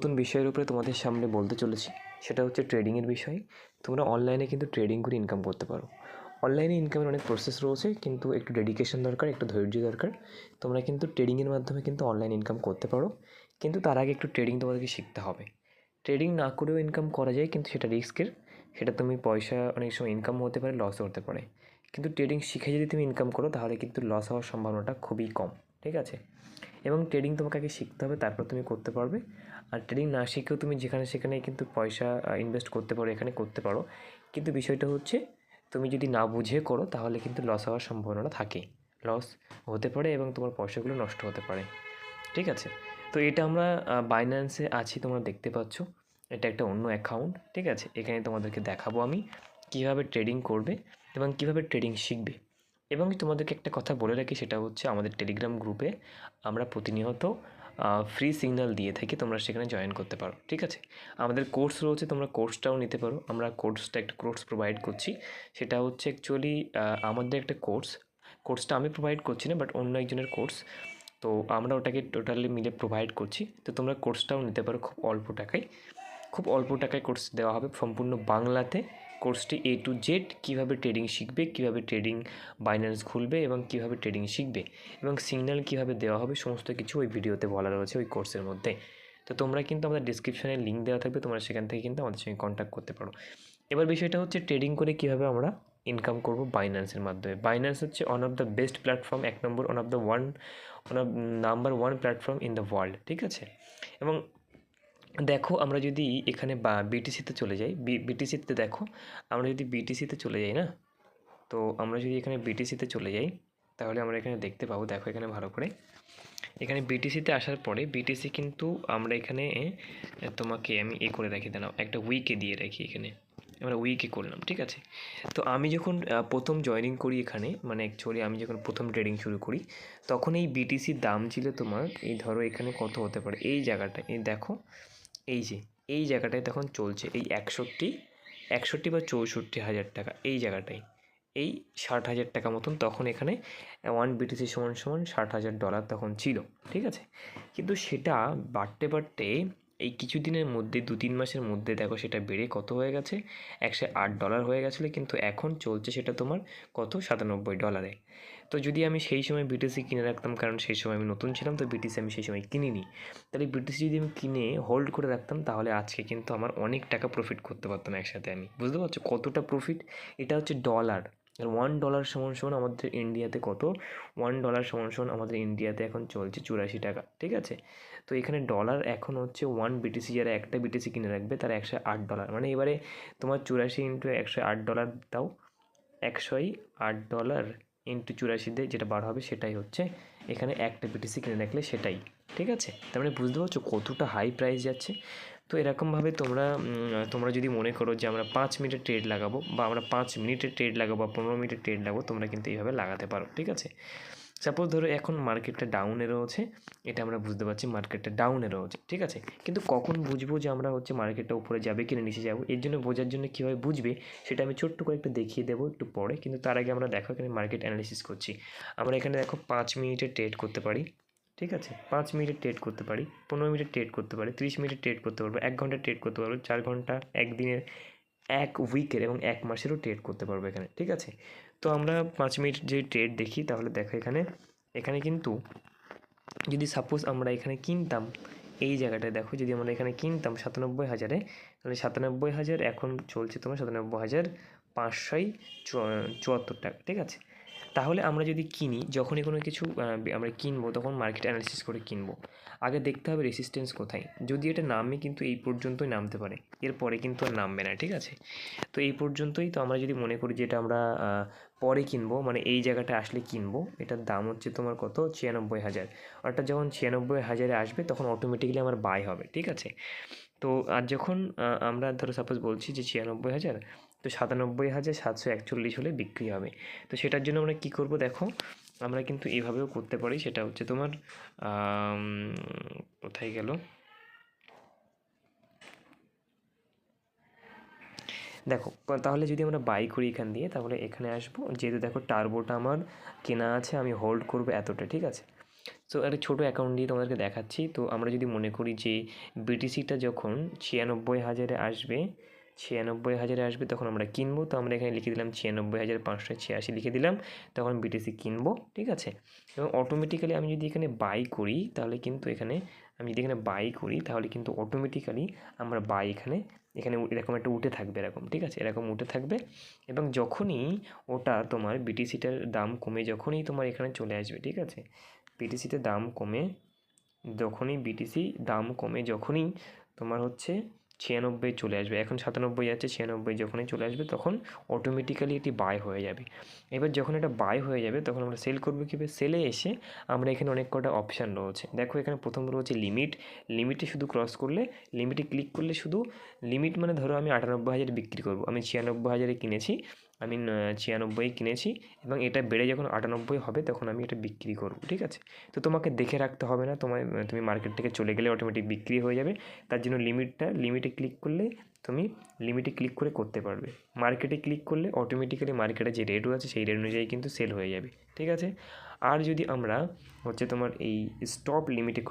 নতুন বিষয়ের উপরে তোমাদের সামনে বলতে চলেছি। সেটা হচ্ছে ট্রেডিংয়ের বিষয়। তোমরা অনলাইনে কিন্তু ট্রেডিং করে ইনকাম করতে পারো। অনলাইনে ইনকামের অনেক প্রসেস রয়েছে, কিন্তু একটু ডেডিকেশন দরকার, একটু ধৈর্য দরকার। তোমরা কিন্তু ট্রেডিংয়ের মাধ্যমে কিন্তু অনলাইন ইনকাম করতে পারো। কিন্তু তার আগে একটু ট্রেডিং তোমাদেরকে শিখতে হবে। ট্রেডিং না করেও ইনকাম করা যায়, কিন্তু সেটা রিস্কের সেটা তুমি পয়সা অনেক সময় ইনকাম হতে পারে লসও হতে পারে। কিন্তু ট্রেডিং শিখে যদি তুমি ইনকাম করো, তাহলে কিন্তু লস হওয়ার সম্ভাবনাটা খুবই কম। ঠিক আছে? এবং ট্রেডিং তোমাকে আগে শিখতে হবে, তারপর তুমি করতে পারবে। আর ট্রেডিং না শিখেও তুমি যেখানে সেখানে কিন্তু পয়সা ইনভেস্ট করতে পারো, এখানে করতে পারো। কিন্তু বিষয়টা হচ্ছে, তুমি যদি না বুঝে করো, তাহলে কিন্তু লস হওয়ার সম্ভাবনাটা থাকে। লস হতে পারে এবং তোমার পয়সাগুলো নষ্ট হতে পারে। ঠিক আছে? তো এটা আমরা বাইন্যান্সে আছি, তোমরা দেখতে পাচ্ছ। এটা একটা অন্য অ্যাকাউন্ট ঠিক আছে? এখানে তোমাদেরকে দেখাবো আমি কীভাবে ট্রেডিং করবে এবং কীভাবে ট্রেডিং শিখবে। এবং তোমাদেরকে একটা কথা বলে রাখি, সেটা হচ্ছে আমাদের টেলিগ্রাম গ্রুপে আমরা প্রতিনিয়ত ফ্রি সিগন্যাল দিয়ে থাকি, তোমরা সেখানে জয়েন করতে পারো, ঠিক আছে? আমাদের কোর্স রয়েছে, তোমরা কোর্সটাও নিতে পারো, আমরা কোর্সটা একটা কোর্স প্রোভাইড করছি, সেটা হচ্ছে অ্যাকচুয়ালি আমাদের একটা কোর্স কোর্সটা আমি প্রোভাইড করছি না বাট অন্য একজনের কোর্স তো আমরা ওটাকে টোটালি মিলে প্রোভাইড করছি, তো তোমরা কোর্সটাও নিতে পারো খুব অল্প টাকায়, খুব অল্প টাকায় কোর্স দেওয়া হবে, সম্পূর্ণ বাংলাতে কোর্সটি এ টু জেড কীভাবে ট্রেডিং শিখবে, কীভাবে ট্রেডিং বাইন্যান্স খুলবে এবং কীভাবে ট্রেডিং শিখবে এবং সিগন্যাল কীভাবে দেওয়া হবে, সমস্ত কিছু ওই ভিডিওতে বলা রয়েছে ওই কোর্সের মধ্যে। তো তোমরা কিন্তু আমাদের ডিসক্রিপশানে লিঙ্ক দেওয়া থাকবে, তোমরা সেখান থেকে কিন্তু আমাদের সঙ্গে কন্ট্যাক্ট করতে পারো। এবার বিষয়টা হচ্ছে ট্রেডিং করে কীভাবে আমরা ইনকাম করব বাইন্যান্সের মাধ্যমে। বাইন্যান্স হচ্ছে one of the best platform এক নম্বর one of the one one of number one platform in the world ঠিক আছে? এবং দেখো, আমরা যদি এখানে বা বিটিসিতে চলে যাই বিটিসিতে দেখো, আমরা যদি বিটিসিতে চলে যাই না? তো আমরা যদি এখানে বিটিসিতে চলে যাই, তাহলে আমরা এখানে দেখতে পাবো, দেখো এখানে ভালো করে। এখানে বিটিসিতে আসার পরে বিটিসি কিন্তু আমরা এখানে তোমাকে আমি এ করে রাখি দাও একটা উইকে দিয়ে রাখি এখানে। আমরা উইকে করলাম, ঠিক আছে? তো আমি যখন প্রথম জয়নিং করি এখানে মানে অ্যাকচুয়ালি আমি যখন প্রথম ট্রেডিং শুরু করি, তখন এই বিটিসির দাম ছিল তোমার, এই ধরো এখানে কত হতে পারে, এই জায়গাটা এই দেখো এই যে, এই জায়গাটায় তখন চলছে, এই একষট্টি একষট্টি বা চৌষট্টি হাজার টাকা, এই জায়গাটায়। এই ষাট হাজার টাকা মতন তখন এখানে ওয়ান বিটিসি সমান সমান ষাট হাজার ডলার তখন ছিল, ঠিক আছে? কিন্তু সেটা বাড়তে বাড়তে এই কিছুদিনের মধ্যে, দু তিন মাসের মধ্যে দেখো সেটা বেড়ে কত হয়ে গেছে? একশো আট ডলার হয়ে গেছিল, কিন্তু এখন চলছে সেটা তোমার কত? সাতানব্বই ডলারে তো যদি আমি সেই সময় বিটিসি কিনে রাখতাম, কারণ সেই সময় আমি নতুন ছিলাম, তো বিটিসি আমি সেই সময় কিনিনি। তাহলে বিটিসি যদি আমি কিনে হোল্ড করে রাখতাম, তাহলে আজকে কিন্তু আমার অনেক টাকা প্রফিট করতে পারতাম একসাথে আমি। বুঝতে পারছ? কতটা প্রফিট এটা হচ্ছে ডলার ওয়ান ডলার সমান সমান আমাদের ইন্ডিয়াতে কত? ওয়ান ডলার সমান সমান আমাদের ইন্ডিয়াতে এখন চলছে চুরাশি টাকা, ঠিক আছে? তো এখানে ডলার এখন হচ্ছে ওয়ান বিটিসি যারা একটা বিটিসি কিনে রাখবে, তারা একশো আট ডলার মানে এবারে তোমার চুরাশি ইন্টু একশো আট ডলার দাও। একশোই আট ডলার ইন্টু চুরাশিতে যেটা বার হবে সেটাই হচ্ছে এখানে একটা বিটিসি কিনে রাখলে সেটাই, ঠিক আছে? তার মানে বুঝতে পারছ কতটা হাই প্রাইস যাচ্ছে? তো এরকমভাবে তোমরা তোমরা যদি মনে করো যে আমরা পাঁচ মিনিটের ট্রেড লাগাবো বা আমরা পাঁচ মিনিটের ট্রেড লাগাবো বা পনেরো মিনিটের ট্রেড লাগাবো, তোমরা কিন্তু এইভাবে লাগাতে পারো, ঠিক আছে? সাপোজ ধরো এখন মার্কেটটা ডাউনে রয়েছে, এটা আমরা বুঝতে পারছি মার্কেটটা ডাউনে রয়েছে, ঠিক আছে? কিন্তু কখন বুঝব যে আমরা হচ্ছে মার্কেটটা উপরে যাবে কিনা, নিচে যাব? এর জন্য বোঝার জন্য কীভাবে বুঝবে, সেটা আমি ছোট্ট করে একটু দেখিয়ে দেবো একটু পরে, কিন্তু তার আগে আমরা দেখো এখানে মার্কেট অ্যানালিসিস করছি। আমরা এখানে দেখো পাঁচ মিনিটের ট্রেড করতে পারি, ঠিক আছে? পাঁচ মিনিটের ট্রেড করতে পারি, পনেরো মিনিটের ট্রেড করতে পারি, ত্রিশ মিনিটের ট্রেড করতে পারব, এক ঘণ্টা ট্রেড করতে পারব, চার ঘণ্টা, একদিনের, এক উইকের এবং এক মাসেরও ট্রেড করতে পারব এখানে, ঠিক আছে? তো আমরা পাঁচ মিনিট যে ট্রেড দেখি, তাহলে দেখো এখানে। এখানে কিন্তু যদি সাপোজ আমরা এখানে কিনতাম, এই জায়গাটায় দেখো, যদি আমরা এখানে কিনতাম সাতানব্বই হাজারে, তাহলে সাতানব্বই হাজার এখন চলছে তোমার সাতানব্বই হাজার পাঁচশোই চুয়াত্তর টাকা, ঠিক আছে? তাহলে আমরা যদি কিনি, যখনই কোনো কিছু আমরা কিনবো, তখন মার্কেট অ্যানালিসিস করে কিনবো। আগে দেখতে হবে রেসিস্টেন্স কোথায়। যদি এটা নামে কিন্তু এই পর্যন্তই নামতে পারে। এরপরে কিন্তু আর নামবে না, ঠিক আছে? তো এই পর্যন্তই তো আমরা যদি মনে করি যে এটা আমরা পরে কিনবো মানে এই জায়গাটা আসলে কিনবো, এটার দাম হচ্ছে তোমার কত? ছিয়ানব্বই হাজার। অর্থাৎ যখন ছিয়ানব্বই হাজারে আসবে, তখন অটোমেটিক্যালি আমার বাই হবে, ঠিক আছে? তো, আর যখন আমরা ধরো সাপোজ বলছি যে ছিয়ানব্বই হাজার, তো সাতানব্বই হাজার সাতশো একচল্লিশ হলে বিক্রি হবে। তো সেটার জন্য আমরা কী করব দেখো, আমরা কিন্তু এভাবেও করতে পারি, সেটা হচ্ছে তোমার কোথায় গেল? দেখো, তাহলে যদি আমরা বাই করি এখান দিয়ে, তাহলে এখানে আসব। যেহেতু দেখো টার্বোটা আমার, কেনা আছে, আমি হোল্ড করব এতটা, ঠিক আছে? সো একটা ছোটো অ্যাকাউন্ট দিয়ে তোমাদেরকে দেখাচ্ছি। তো আমরা যদি মনে করি যে বিটিসিটা যখন ছিয়ানব্বই হাজারে আসবে, ছিয়ানব্বই হাজারে আসবে তখন আমরা কিনবো। তো আমরা এখানে লিখে দিলাম ছিয়ানব্বই হাজার পাঁচশো ছিয়াশি লিখে দিলাম, তখন বিটিসি কিনবো, ঠিক আছে? এবং অটোমেটিক্যালি আমি যদি এখানে বাই করি, তাহলে কিন্তু এখানে, আমি যদি এখানে বাই করি, তাহলে কিন্তু অটোমেটিক্যালি আমরা বাই এখানে এখানে এরকম একটা উঠে থাকবে এরকম, ঠিক আছে? এরকম উঠে থাকবে এবং যখনই ওটা তোমার বিটিসিটার দাম কমে, যখনই তোমার এখানে চলে আসবে, ঠিক আছে? বিটিসিতে দাম কমে, যখনই বিটিসি দাম কমে, যখনই তোমার হচ্ছে ছিয়ানব্বই চলে আসবে। এখন সাতানব্বই যাচ্ছে, ছিয়ানব্বই যখনই চলে আসবে তখন অটোমেটিক্যালি এটি বাই হয়ে যাবে। এবার যখন এটা বাই হয়ে যাবে তখন আমরা সেল করব কীভাবে? সেলে এসে আমরা এখানে অনেক কটা অপশান রয়েছে। দেখো এখানে প্রথম রয়েছে লিমিট লিমিটে শুধু ক্রস করলে লিমিটে ক্লিক করলে শুধু লিমিট মানে ধরো আমি আটানব্বই হাজারে বিক্রি করব। আমি ছিয়ানব্বই হাজারে কিনেছি। আমি ছিয়ানব্বই কিনেছি এবং এটা বেড়ে যখন আটানব্বই হবে তখন আমি এটা বিক্রি করব, ঠিক আছে? তো তোমাকে দেখে রাখতে হবে না, তোমায় তুমি মার্কেট থেকে চলে গেলে অটোমেটিক বিক্রি হয়ে যাবে। তার জন্য লিমিটটা, লিমিটে ক্লিক করলে তুমি লিমিটে ক্লিক করে করতে পারবে। মার্কেটে ক্লিক করলে অটোমেটিক্যালি মার্কেটে যে রেটও আছে সেই রেট অনুযায়ী কিন্তু সেল হয়ে যাবে, ঠিক আছে? আর যদি আমরা হচ্ছে তোমার এই স্টপ লিমিটে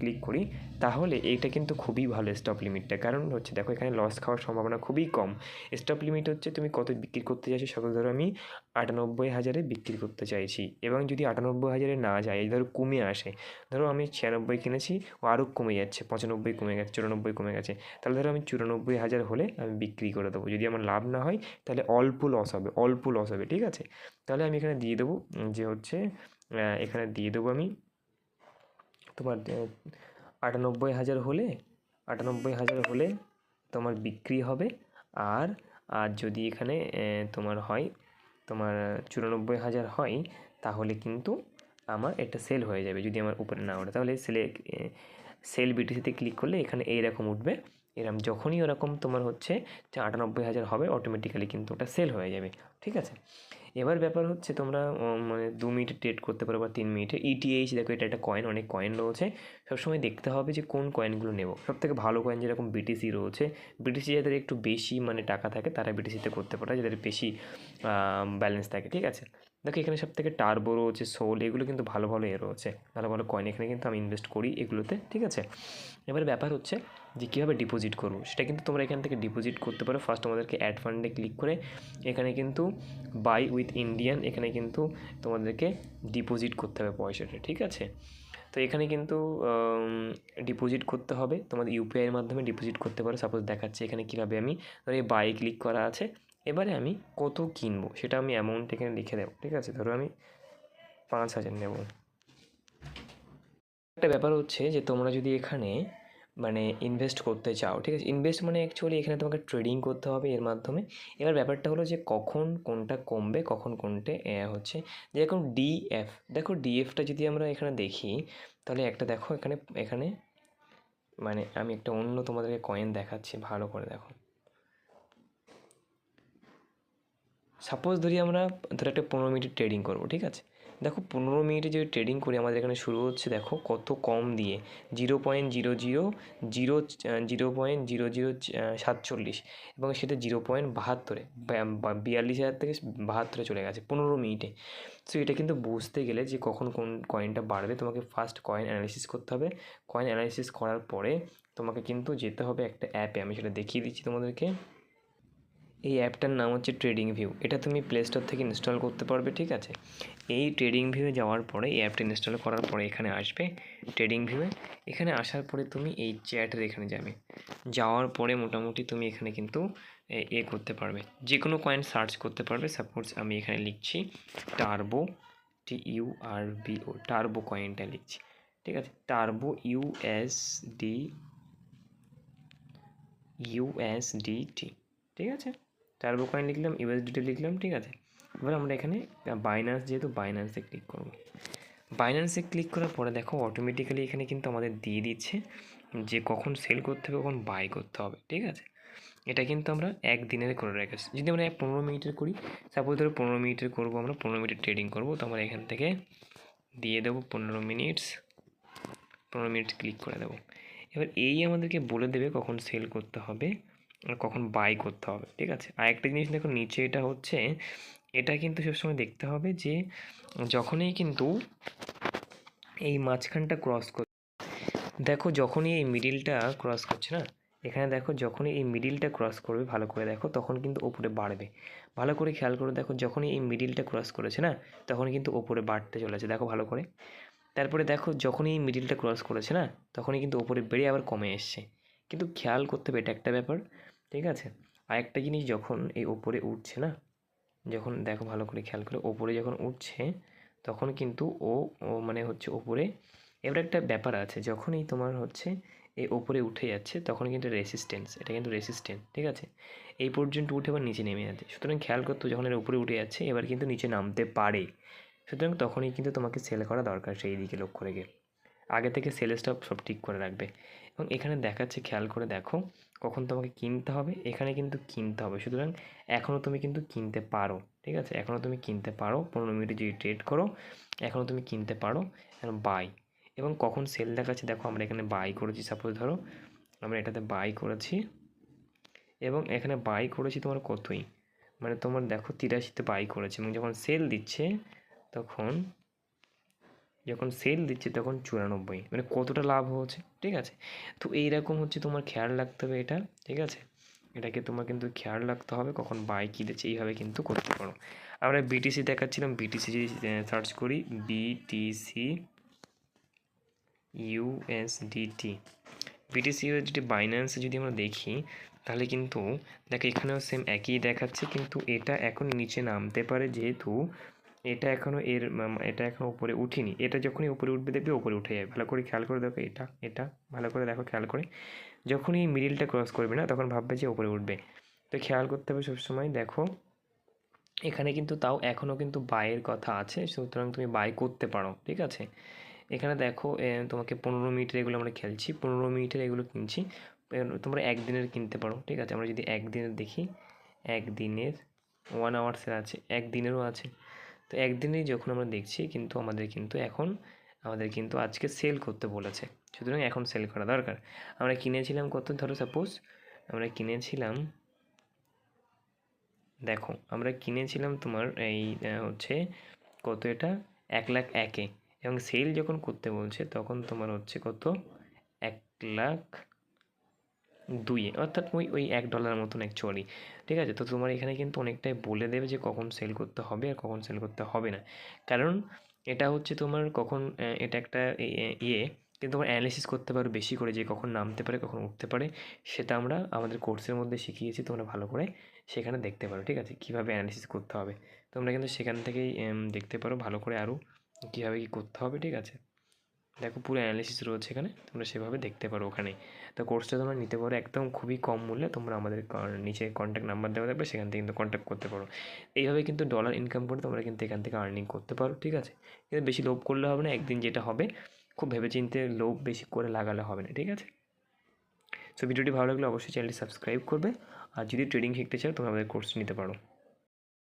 ক্লিক করি, তাহলে এইটা কিন্তু খুবই ভালো স্টপ লিমিটটা কারণ হচ্ছে দেখো, এখানে লস খাওয়ার সম্ভাবনা খুবই কম। স্টপ লিমিট হচ্ছে তুমি কত বিক্রি করতে চাইছো সকল ধরো আমি আটানব্বই হাজারে বিক্রি করতে চাইছি। এবং যদি আটানব্বই হাজারে না যায় ধরো কমে আসে, ধরো আমি ছিয়ানব্বই কিনেছি, ও আরও কমে যাচ্ছে, পঁচানব্বই কমে গেছে, চুরানব্বই কমে গেছে। তাহলে ধরো আমি চুরানব্বই হাজার হলে আমি বিক্রি করে দেবো। যদি আমার লাভ না হয়, তাহলে অল্প লস হবে, অল্প লস হবে, ঠিক আছে? তাহলে আমি এখানে দিয়ে দেবো যে হচ্ছে এখানে দিয়ে দেবো আমি। তোমার আটানব্বই হাজার হলে, আটানব্বই হাজার হলে তোমার বিক্রি হবে। আর আর যদি এখানে তোমার হয়, তোমার চুরানব্বই হাজার হয়, তাহলে কিন্তু আমার এটা সেল হয়ে যাবে যদি আমার উপরে না ওঠে। তাহলে সেলে সেল বিটিসিতে ক্লিক করলে এখানে এইরকম উঠবে। এরকম যখনই ওরকম তোমার হচ্ছে যে আটানব্বই হাজার হবে অটোমেটিক্যালি কিন্তু ওটা সেল হয়ে যাবে। ঠিক আছে? এবার ব্যাপার হচ্ছে তোমরা মানে দু মিনিটে ট্রেড করতে পারো বা তিন মিনিটে। ইটিএইচ দেখো, এটা একটা কয়েন অনেক কয়েন রয়েছে। সবসময় দেখতে হবে যে কোন কয়েনগুলো নেব। সব থেকে ভালো কয়েন যেরকম বিটিসি রয়েছে বিটিসি যাদের একটু বেশি মানে টাকা থাকে, তারা বিটিসিতে করতে পারে, যাদের বেশি ব্যালেন্স থাকে। ঠিক আছে? দেখো, এখানে সব থেকে টার্বো রয়েছে সোল এগুলো কিন্তু ভালো ভালো এ রয়েছে। ভালো ভালো কয়েন এখানে কিন্তু আমি ইনভেস্ট করি এগুলোতে, ঠিক আছে? এবার ব্যাপার হচ্ছে যে কীভাবে ডিপোজিট করব, সেটা কিন্তু তোমরা এখান থেকে ডিপোজিট করতে পারো। ফার্স্ট আমাদেরকে অ্যাড ফান্ডে ক্লিক করে এখানে কিন্তু বাই উইথ ইন্ডিয়ান এখানে কিন্তু তোমাদেরকে ডিপোজিট করতে হবে পয়সাটা, ঠিক আছে? তো এখানে কিন্তু ডিপোজিট করতে হবে। তোমাদের ইউপিআইয়ের মাধ্যমে ডিপোজিট করতে পারো। সাপোজ দেখাচ্ছে এখানে কীভাবে আমি, ধরো এই বাই ক্লিক করা আছে। এবারে আমি কত কিনবো? সেটা আমি অ্যামাউন্ট এখানে লিখে দেবো ঠিক আছে? ধরো আমি পাঁচ হাজার নেব। একটা ব্যাপার হচ্ছে যে, তোমরা যদি এখানে মানে ইনভেস্ট করতে চাও, ঠিক আছে? ইনভেস্ট মানে অ্যাকচুয়ালি এখানে তোমাকে ট্রেডিং করতে হবে এর মাধ্যমে। এবার ব্যাপারটা হলো যে, কখন কোনটা কমবে, কখন কোনটা হচ্ছে। যেরকম ডিএফ দেখো ডিএফটা যদি আমরা এখানে দেখি, তাহলে একটা দেখো এখানে এখানে মানে আমি একটা অন্য তোমাদেরকে কয়েন দেখাচ্ছি, ভালো করে দেখো। সাপোজ ধরি আমরা ধরো একটা পনেরো মিনিট ট্রেডিং করব, ঠিক আছে? দেখো পনেরো মিনিটে যদি ট্রেডিং করি আমাদের এখানে শুরু হচ্ছে, দেখো কত কম দিয়ে। Zero point zero zero zero zero point zero zero সাতচল্লিশ। এবং সেটা জিরো পয়েন্ট বাহাত্তরে বিয়াল্লিশ হাজার থেকে বাহাত্তরে চলে গেছে পনেরো মিনিটে। সো এটা কিন্তু বুঝতে গেলে যে কখন কোন কয়েনটা বাড়বে, তোমাকে ফার্স্ট কয়েন অ্যানালিসিস করতে হবে। কয়েন অ্যানালিসিস করার পরে তোমাকে কিন্তু যেতে হবে একটা অ্যাপে আমি সেটা দেখিয়ে দিচ্ছি তোমাদেরকে। এই অ্যাপটার নাম হচ্ছে ট্রেডিং ভিউ এটা তুমি প্লে স্টোর থেকে ইনস্টল করতে পারবে, ঠিক আছে? এই ট্রেডিং ভিউয়ে যাওয়ার পরে, এই অ্যাপটা ইনস্টল করার পরে এখানে আসবে ট্রেডিং ভিউয়ে এখানে আসার পরে তুমি এই চ্যাটের এখানে যাবে। যাওয়ার পরে মোটামুটি তুমি এখানে কিন্তু এ- করতে পারবে। যে কোনো কয়েন সার্চ করতে পারবে। সাপোজ আমি এখানে লিখছি turbo T U R B O turbo কয়েনটা লিখছি, ঠিক আছে? টার্বো ইউএসডি ইউএসডিটি ঠিক আছে? টার্বো কয়েন লিখলাম ইউএসডিটি লিখলাম, ঠিক আছে? এবার আমরা এখানে বাইন্যান্স যেহেতু বাইন্যান্সে ক্লিক করব। বাইন্যান্সে ক্লিক করার পরে দেখো অটোমেটিক্যালি এখানে কিন্তু আমাদের দিয়ে দিচ্ছে যে কখন সেল করতে হবে, কখন বাই করতে হবে, ঠিক আছে? এটা কিন্তু আমরা একদিনের করে রেখেছি যদি আমরা এক পনেরো মিনিটের করি সাপোজ ধরো পনেরো মিনিটের করব আমরা, পনেরো মিনিটের ট্রেডিং করব, তো আমরা এখান থেকে দিয়ে দেবো পনেরো মিনিটস, পনেরো মিনিট ক্লিক করে দেবো। এবার এই আমাদেরকে বলে দেবে কখন সেল করতে হবে। কখন বাই করতে হবে, ঠিক আছে? আর একটা জিনিস দেখো, নিচে এটা হচ্ছে, এটা কিন্তু সবসময় দেখতে হবে যে, যখনই কিন্তু এই মাঝখানটা ক্রস কর, দেখো যখনই এই মিডিলটা ক্রস করছে না, এখানে দেখো যখনই এই মিডিলটা ক্রস করবে, ভালো করে দেখো, তখন কিন্তু ওপরে বাড়বে। ভালো করে খেয়াল করে দেখো, যখনই এই মিডিলটা ক্রস করেছে না, তখন কিন্তু ওপরে বাড়তে চলেছে, দেখো ভালো করে। তারপরে দেখো, যখনই এই মিডিলটা ক্রস করেছে না, তখনই কিন্তু ওপরে বেড়ে আবার কমে এসছে। কিন্তু খেয়াল করতে হবে, এটা একটা ব্যাপার। ঠিক আছে? আরেকটা জিনিস যখন এই ওপরে উঠছে না, যখন দেখো ভালো করে খেয়াল করে, ওপরে যখন উঠছে, তখন কিন্তু ও ও মানে হচ্ছে ওপরে, এবার একটা ব্যাপার আছে, যখনই তোমার হচ্ছে এই ওপরে উঠে যাচ্ছে, তখন কিন্তু রেসিস্টেন্স এটা কিন্তু রেসিস্ট্যান্ট ঠিক আছে? এই পর্যন্ত উঠে আবার নিচে নেমে যাচ্ছে। সুতরাং খেয়াল করতো যখন এর উপরে উঠে যাচ্ছে, এবার কিন্তু নিচে নামতে পারে। সুতরাং তখনই কিন্তু তোমাকে সেল করা দরকার, সেই দিকে লক্ষ্য রেখে। আগে থেকে সেলসটা সব ঠিক করে রাখবে। এবং এখানে দেখাচ্ছে, খেয়াল করে দেখো, কখন তোমাকে কিনতে হবে, এখানে কিন্তু কিনতে হবে। সুতরাং এখনও তুমি কিন্তু কিনতে পারো, ঠিক আছে? এখনও তুমি কিনতে পারো, পনেরো মিনিটে যদি ট্রেড করো এখনও তুমি কিনতে পারো এখন বাই এবং কখন সেল দেখাচ্ছে, দেখো আমরা এখানে বাই করেছি সাপোজ ধরো, আমরা এটাতে বাই করেছি, এবং এখানে বাই করেছি তোমার কতই? মানে তোমার দেখো তিরাশিতে বাই করেছে, এবং যখন সেল দিচ্ছে, তখন যখন সেল দিচ্ছে তখন চুরানব্বই। মানে কতটা লাভ হচ্ছে? ঠিক আছে? তো এইরকম হচ্ছে তোমার খেয়াল রাখতে হবে এটা, ঠিক আছে? এটাকে তোমার কিন্তু খেয়াল রাখতে হবে কখন বাই কী দিচ্ছে, এইভাবে কিন্তু করতে পারো। আমরা বিটিসি দেখাচ্ছিলাম বিটিসি যদি সার্চ করি বিটিসি ইউএসডিটি বিটিসি ইউএসডিটি বাইন্যান্সে যদি আমরা দেখি, তাহলে কিন্তু, দেখো এখানেও সেম একই দেখাচ্ছে, কিন্তু এটা এখন নিচে নামতে পারে যেহেতু এটা এখনও এর এটা এখনও উপরে উঠিনি। এটা যখনই উপরে উঠবে দেখবে উপরে উঠে যাবে। ভালো করে খেয়াল করে দেখো এটা এটা, ভালো করে দেখো খেয়াল করে। যখনই মিডিলটা ক্রস করবে না, তখন ভাববে যে উপরে উঠবে। তো খেয়াল করতে হবে সবসময়, দেখো, এখানে কিন্তু তাও এখনও কিন্তু বাইয়ের কথা আছে, সুতরাং তুমি বাই করতে পারো, ঠিক আছে? এখানে দেখো তোমাকে পনেরো মিনিটের এগুলো আমরা খেলছি, পনেরো মিনিটের এগুলো কিনছি তোমরা একদিনের কিনতে পারো, ঠিক আছে? আমরা যদি একদিনের দেখি, একদিনের ওয়ান আওয়ার্সের আছে, একদিনেরও আছে। তো একদিনেই যখন আমরা দেখছি কিন্তু আমাদের কিন্তু এখন, আমাদের কিন্তু আজকে সেল করতে বলেছে। সুতরাং এখন সেল করা দরকার। আমরা কিনেছিলাম কত? ধরো সাপোজ আমরা কিনেছিলাম, দেখো, আমরা কিনেছিলাম তোমার এই হচ্ছে কত এটা? এক লাখ একে। এবং সেল যখন করতে বলছে, তখন তোমার হচ্ছে কত? এক লাখ দুইয়ে অর্থাৎ ওই ওই এক ডলার মতন অ্যাকচুয়ালি ঠিক আছে? তো তোমার এখানে কিন্তু অনেকটাই বলে দেবে যে কখন সেল করতে হবে আর কখন সেল করতে হবে না। কারণ এটা হচ্ছে তোমার কখন এটা একটা ইয়ে কিন্তু তোমার অ্যানালিসিস করতে পারো বেশি করে যে কখন নামতে পারে, কখন উঠতে পারে। সেটা আমরা আমাদের কোর্সের মধ্যে শিখিয়েছি, তোমরা ভালো করে সেখানে দেখতে পারো, ঠিক আছে? কীভাবে অ্যানালিসিস করতে হবে? তোমরা কিন্তু সেখান থেকেই দেখতে পারো, ভালো করে আরও কীভাবে কী করতে হবে, ঠিক আছে? দেখো পুরো অ্যানালিসিস রয়েছে এখানে, তোমরা সেভাবে দেখতে পারো ওখানে। তো কোর্সটা তোমরা নিতে পারো একদম খুবই কম মূল্যে, তোমরা আমাদের নিচে কন্ট্যাক্ট নাম্বার দেওয়া থাকবে, সেখান থেকে কিন্তু কন্ট্যাক্ট করতে পারো। এইভাবে কিন্তু ডলার ইনকাম করে তোমরা কিন্তু এখান থেকে আর্নিং করতে পারো, ঠিক আছে? কিন্তু বেশি লোভ করলে হবে না, একদিন যেটা হবে, খুব ভেবেচিন্তে লোভ বেশি করে লাগালে হবে না, ঠিক আছে? সো ভিডিওটি ভালো লাগলে অবশ্যই চ্যানেলটি সাবস্ক্রাইব করবে, আর যদি ট্রেডিং শিখতে চাও, তোমরা আমাদের কোর্স নিতে পারো।